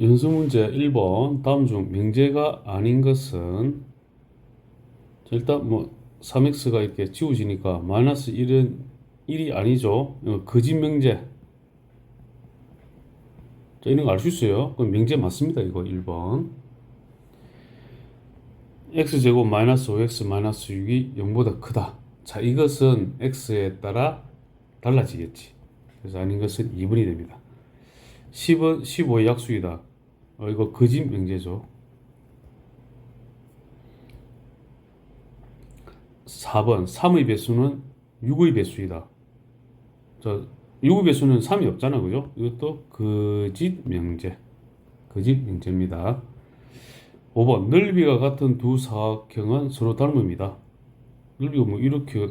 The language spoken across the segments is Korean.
연수 문제 1번 다음 중 명제가 아닌 것은 자, 일단 뭐 3x가 이렇게 지워지니까 마이너스 1은 1이 아니죠. 거짓 명제. 자, 이런 거 알 수 있어요. 그럼 명제 맞습니다. 이거 1번. x제곱 마이너스 5x 마이너스 6이 0보다 크다. 자, 이것은 x에 따라 달라지겠지. 그래서 아닌 것은 2번이 됩니다. 10은 15의 약수이다. 어, 이거 거짓 명제죠. 4번 3의 배수는 6의 배수이다. 자, 6의 배수는 3이 없잖아. 그죠? 이것도 거짓 명제. 거짓 명제입니다. 5번 넓이가 같은 두 사각형은 서로 닮음이다. 넓이가 뭐 이렇게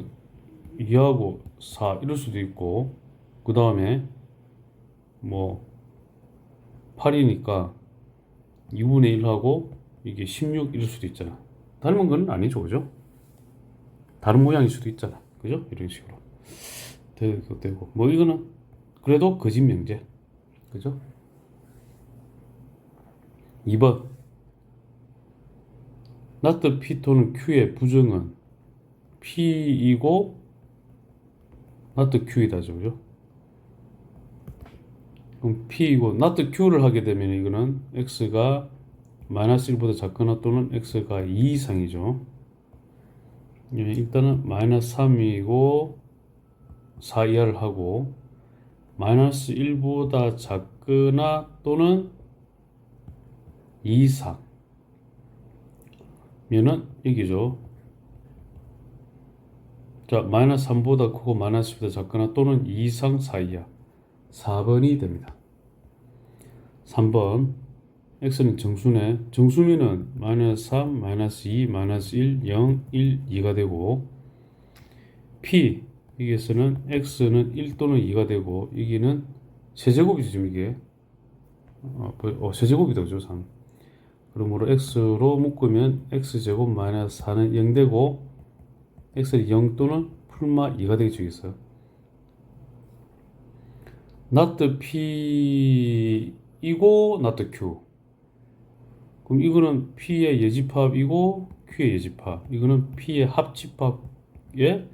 2하고 4 이럴 수도 있고 그 다음에 뭐 8이니까 2분의 1하고 이게 16 이럴 수도 있잖아. 닮은 건 아니죠, 그죠? 다른 모양일 수도 있잖아, 그죠? 이런 식으로 되고 되고 뭐 이거는 그래도 거짓 명제, 그죠? 2번 나트 P 또는 Q의 부정은 P이고 나트 Q이다죠, 그죠? 그럼 P이고 나트 Q를 하게 되면 이거는 X가 마이너스 1보다 작거나 또는 X가 2 이상이죠. 예, 일단은 마이너스 3이고 4 이하를 하고 마이너스 1보다 작거나 또는 2 이상 면은 여기죠. 자, 마이너스 3보다 크고 마이너스 1보다 작거나 또는 2 이상 4 이하 4번이 됩니다. 3번 x는 정수네. 정수면은 마이너스 3, 마이너스 2, 마이너스 1, 0, 1, 2가 되고 p 여기에서는 x는 1 또는 2가 되고 여기는 세제곱이죠 지금 이게 어, 어 세제곱이다 그죠 3 그러므로 x로 묶으면 x제곱 마이너스 4는 0 되고 x는 0 또는 풀마 2가 되겠죠 여기서 not P이고 not Q. 그럼 이거는 P의 예집합이고 Q의 예집합. 이거는 P의 합집합의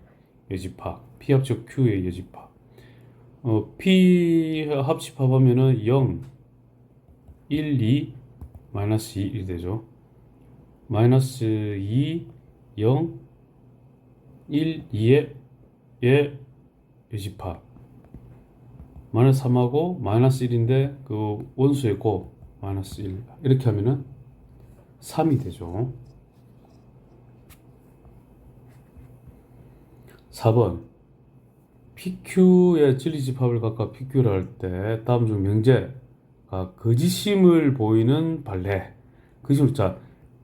예집합. P 합적 Q의 예집합. 어, P 합집합하면은 0, 1, 2, 마이너스 2 이렇게 되죠. 마이너스 2, 0, 1, 2의 예, 예집합. 마이너스 3하고 마이너스 1인데 그 원수의 곱 마이너스 1 이렇게 하면은 3이 되죠. 4번 PQ의 진리집합을 갖고 PQ를 할 때 다음 중 명제가 거짓임을 보이는 발레 거짓을 자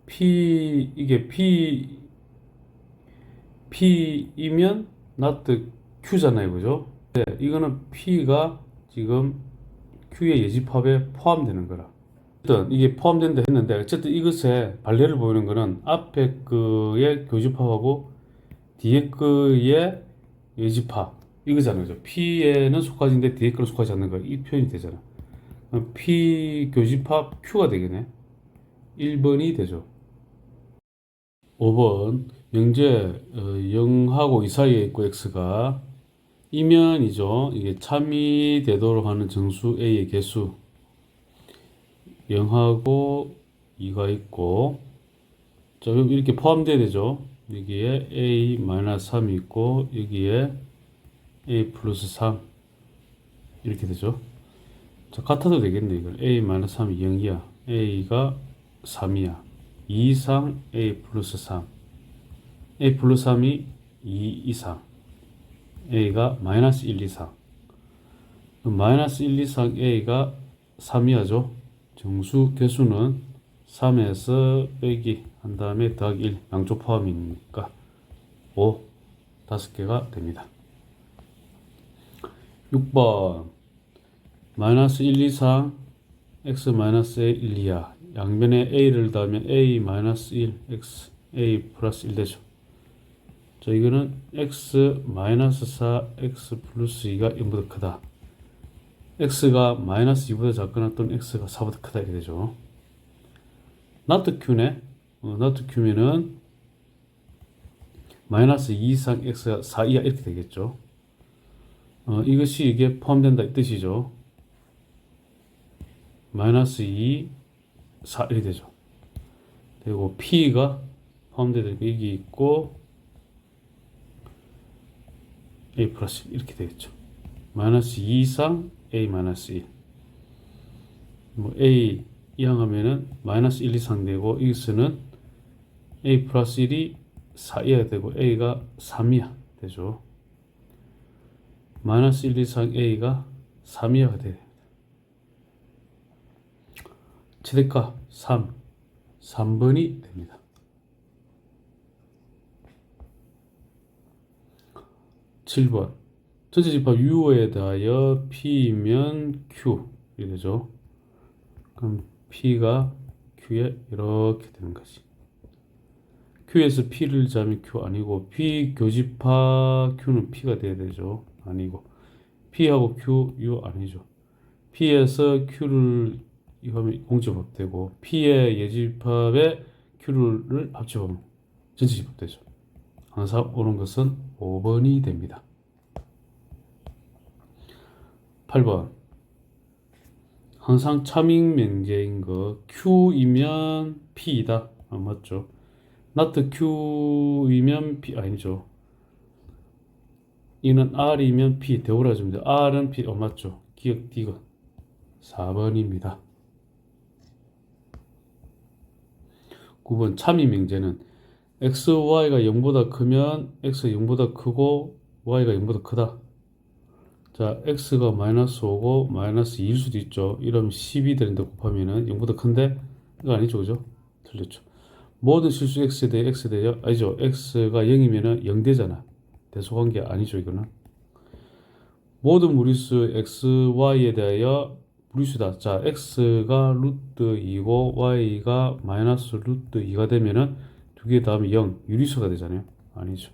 P 이게 P P이면 not Q잖아요 그죠? 네, 이거는 P가 지금 Q의 예집합에 포함되는 거라. 어쨌든 이게 포함된다 했는데 어쨌든 이것에 발레를 보이는 거는 앞에 그의 교집합하고 뒤에 그의 예집합 이거잖아요. P에는 속하지인데 뒤에 거는 속하지 않는 거. 이 표현이 되잖아. P 교집합 Q가 되겠네. 1번이 되죠. 5번 영재 0하고 2 사이에 있고 X가 이면이죠. 이게 참이 되도록 하는 정수 A의 개수 0하고 2가 있고 자 그럼 이렇게 포함돼야 되죠. 여기에 A 3이 있고 여기에 A 플러스 3 이렇게 되죠. 자 같아도 되겠네 이건 A 3이 0이야. A가 3이야. 2 이상 A 플러스 3 A 플러스 3이 2 이상 a가 마이너스 1 이상 마이너스 1 이상 a가 3이하죠? 정수 개수는 3에서 빼기 한 다음에 더하기 1 양쪽 포함이니까 5 5개가 됩니다. 6번. 마이너스 1 이상 x 마이너스 1 이하 양변에 a를 더하면 a 마이너스 1 x a 플러스 1 되죠 자, 이거는 x 마이너스 4, x 플러스 2가 0보다 크다. x가 마이너스 2보다 작거나 또는 x가 4보다 크다 이렇게 되죠. not q네. 어, not q면은 마이너스 2 이상 x가 4 이하 이렇게 되겠죠. 어, 이것이 이게 포함된다 이 뜻이죠. 마이너스 2, 4 이렇게 되죠. 그리고 p가 포함되어 있고 a 플러스 이렇게 되겠죠. 마이너스 2 이상 a 마이너스 1. 뭐 a 이항하면은 마이너스 1 이상 되고 이것은 a 플러스 1이 4 이하 되고 a가 3 이하 되죠. 마이너스 1 이상 a가 3 이하가 돼요. 최대가 3, 3번이 됩니다. 7번 전체 집합 U에 대하여 P면 Q 이렇게 되죠. 그럼 P가 Q에 이렇게 되는 거지. Q에서 P를 자면 Q 아니고 P 교집합 Q는 P가 돼야 되죠. 아니고 P하고 Q U 아니죠. P에서 Q를 이거면 공집합 되고 P의 예집합에 Q를 합집하면 전체 집합 되죠. 항상 옳은 것은 5번이 됩니다. 8번 항상 차밍 명제인 거 Q이면 P이다. 아, 맞죠? not Q이면 P 아니죠. 이는 R이면 P 대우라집니다. R은 P 어 맞죠? 기억 D가 4번입니다. 9번 참이 명제는 x, y가 0보다 크면 x가 0보다 크고 y가 0보다 크다. 자, x가 마이너스 5고 마이너스 2일 수도 있죠. 이러면 10이 되는데 곱하면은 0보다 큰데? 이거 아니죠, 그죠? 틀렸죠. 모든 실수 x에 대해 x에 대해 아니죠. x가 0이면은 0 되잖아. 대소관계 아니죠, 이거는. 모든 무리수 x, y에 대하여 무리수다. 자, x가 루트 2고 y가 마이너스 루트 2가 되면은 두개 다음에 0, 유리수가 되잖아요. 아니죠.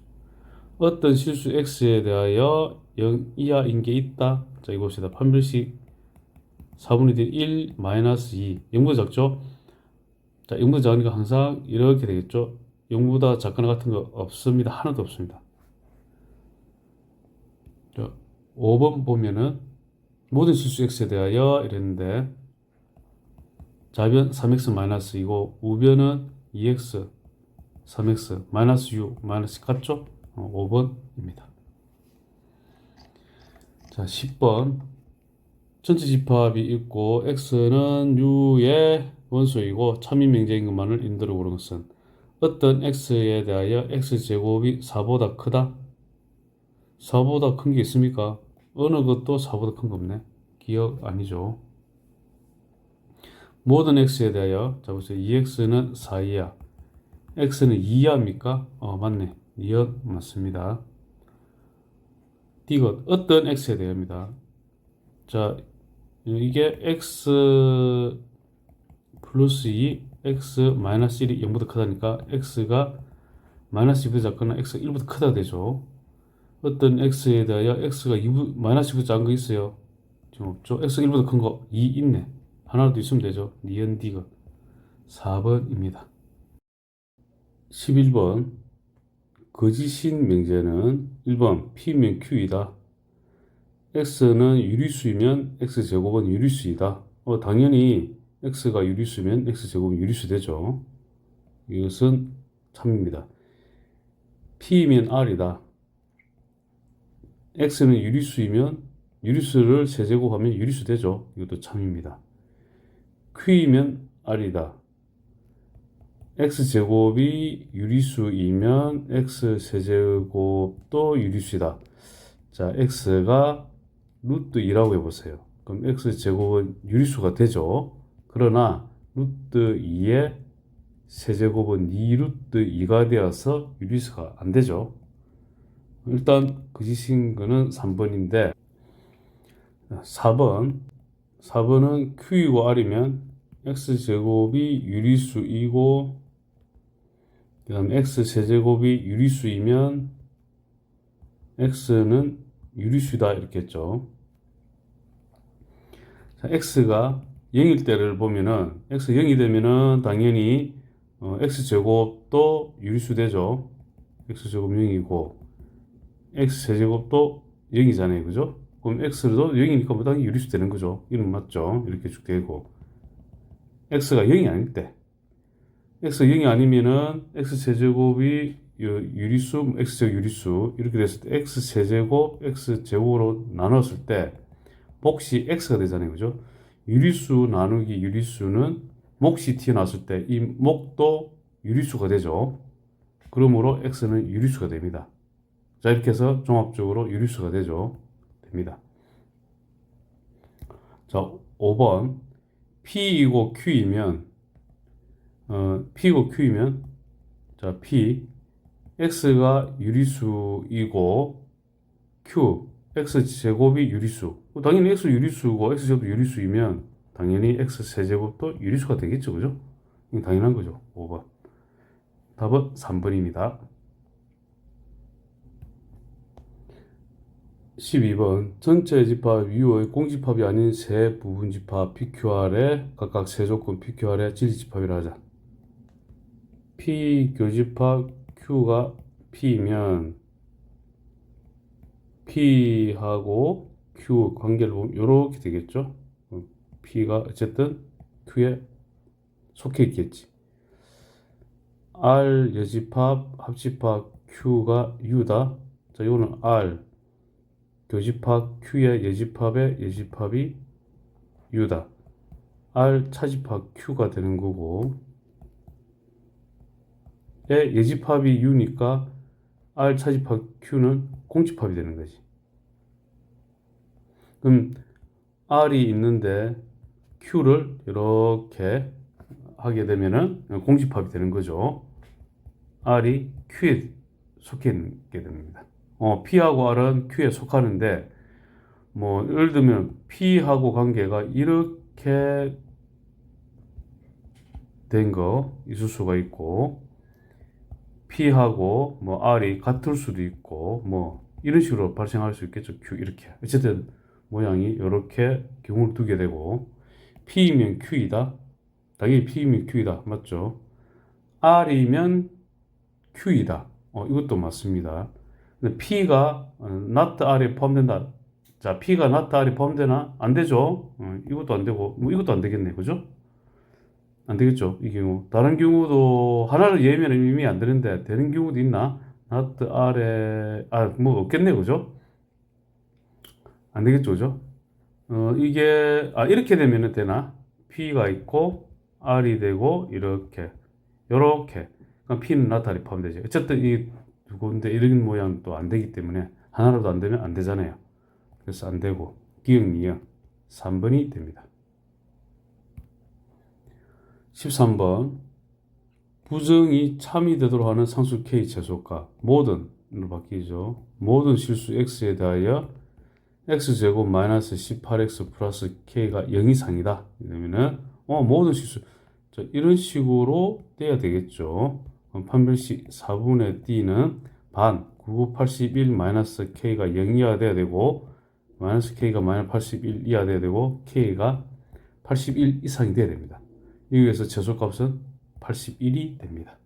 어떤 실수 x에 대하여 0 이하인 게 있다. 자, 이것이다. 판별식 4분의 1 마이너스 2. 0보다 작죠? 자, 0보다 작으니까 항상 이렇게 되겠죠? 0보다 작거나 같은 거 없습니다. 하나도 없습니다. 자, 5번 보면은 모든 실수 x에 대하여 이랬는데 좌변 3x 마이너스 이고 우변은 2x 3x 마이너스 u 마이너스 같죠? 어, 5번입니다. 자 10번 전체 집합이 있고 x는 u의 원소이고 참인명제인 것만을 인도로 고른 것은 어떤 x에 대하여 x제곱이 4보다 크다? 4보다 큰 게 있습니까? 어느 것도 4보다 큰 거 없네. 기억 아니죠. 모든 x에 대하여 자 보세요. 2x는 4이하. X는 2이하입니까? 어 맞네. 2하 맞습니다. 디귿 어떤 x에 대합니다. 자 이게 x 플러스 2 x 마이너스 1이 0보다 크다니까 x가 마이너스 2보다 작거나 x가 1보다 크다 되죠. 어떤 x에 대하여 x가 2부, 마이너스 2보다 작은 거 있어요? 지금 없죠? x가 1보다 큰 거 2 있네. 하나라도 있으면 되죠. 니은 디귿 4번입니다. 11번 거짓인 명제는 1번 P면 Q이다. X는 유리수이면 X제곱은 유리수이다. 어, 당연히 X가 유리수면 X제곱은 유리수 되죠. 이것은 참입니다. P면 R이다. x는 유리수이면 유리수를 세제곱하면 유리수 되죠. 이것도 참입니다. q이면 r이다. X제곱이 유리수이면 x세제곱도 유리수이다. 자, x가 루트 2라고 해보세요. 그럼 x제곱은 유리수가 되죠. 그러나 루트 2의 세제곱은 2루트 2가 되어서 유리수가 안 되죠. 일단 그지신 거는 3번인데 4번 4번은 Q이고 R이면 X제곱이 유리수이고 그 다음 X세제곱이 유리수이면 X는 유리수다 이렇게 했죠 자, x가 0일 때를 보면은 x 0이 되면은 당연히 어, x 제곱도 유리수 되죠. x 제곱 0이고 x 세제곱도 0이잖아요. 그죠? 그럼 x도 0이니까 뭐 당연히 유리수 되는 거죠. 이름 맞죠? 이렇게 쭉 되고 x가 0이 아닐 때 x 0이 아니면은 x 세제곱이 유- 유리수, x 제곱 유리수 이렇게 됐을 때 x 세제곱, x 제곱으로 나눴을 때 몫이 x가 되잖아요. 그죠? 유리수 나누기 유리수는 몫이 튀어나왔을 때이 몫도 유리수가 되죠. 그러므로 x는 유리수가 됩니다. 자, 이렇게 해서 종합적으로 유리수가 되죠. 됩니다. 자, 5번. P이고 Q이면, 어, P이고 Q이면, 자, P, X가 유리수이고, Q, X 제곱이 유리수. 뭐 당연히 X 유리수고, X 제곱도 유리수이면, 당연히 X 세제곱도 유리수가 되겠죠. 그죠? 당연한 거죠. 5번. 답은 3번입니다. 12번 전체 집합 U의 공집합이 아닌 세 부분 집합 PQR의 각각 세 조건 PQR의 진리 집합이라 하자. P 교집합 Q가 P면 P하고 Q 관계를 보면 이렇게 되겠죠. 어, P가 어쨌든 Q에 속해 있겠지. R 여집합 합집합 Q가 U다. 자, 이거는 R 교집합 Q의 예집합의 예집합이 U다. R 차집합 Q가 되는 거고 의 예집합이 U니까 R 차집합 Q는 공집합이 되는 거지. 그럼 R이 있는데 Q를 이렇게 하게 되면은 공집합이 되는 거죠. R이 Q에 속해 있게 됩니다. 어, P하고 R은 Q에 속하는데, 뭐, 예를 들면, P하고 관계가 이렇게 된 거 있을 수가 있고, P하고 뭐 R이 같을 수도 있고, 뭐, 이런 식으로 발생할 수 있겠죠. Q, 이렇게. 어쨌든, 모양이 이렇게 경우를 두게 되고, P이면 Q이다. 당연히 P이면 Q이다. 맞죠? R이면 Q이다. 어, 이것도 맞습니다. 근데 P가 어, not R에 포함된다. 자, P가 not R에 포함되나? 안 되죠. 어, 이것도 안 되고, 뭐 이것도 안 되겠네. 그죠? 안 되겠죠. 이 경우. 다른 경우도 하나를 예면 이미 안 되는데 되는 경우도 있나? not R에 아, 뭐 없겠네. 그죠? 안 되겠죠. 그죠? 어, 이게 아, 이렇게 되면은 되나? P가 있고 R이 되고 이렇게 요렇게. 그럼 P는 R에 포함되죠. 어쨌든 이 두 군데 이런 모양 또안 되기 때문에 하나라도 안 되면 안 되잖아요. 그래서 안 되고 기억 니은 3번이 됩니다. 13번 부정이 참이 되도록 하는 상수 K 최소가 모든으로 바뀌죠. 모든 실수 X에 대하여 X제곱 마이너스 18X 플러스 K가 0 이상이다. 이러면은 어 모든 실수 자, 이런 식으로 돼야 되겠죠. 판별식 4분의 D는 반 9981 마이너스 K가 0 이하 돼야 되고 마이너스 K가 마이너스 81 이하 돼야 되고 K가 81 이상이 돼야 됩니다. 여기에서 최소값은 81이 됩니다.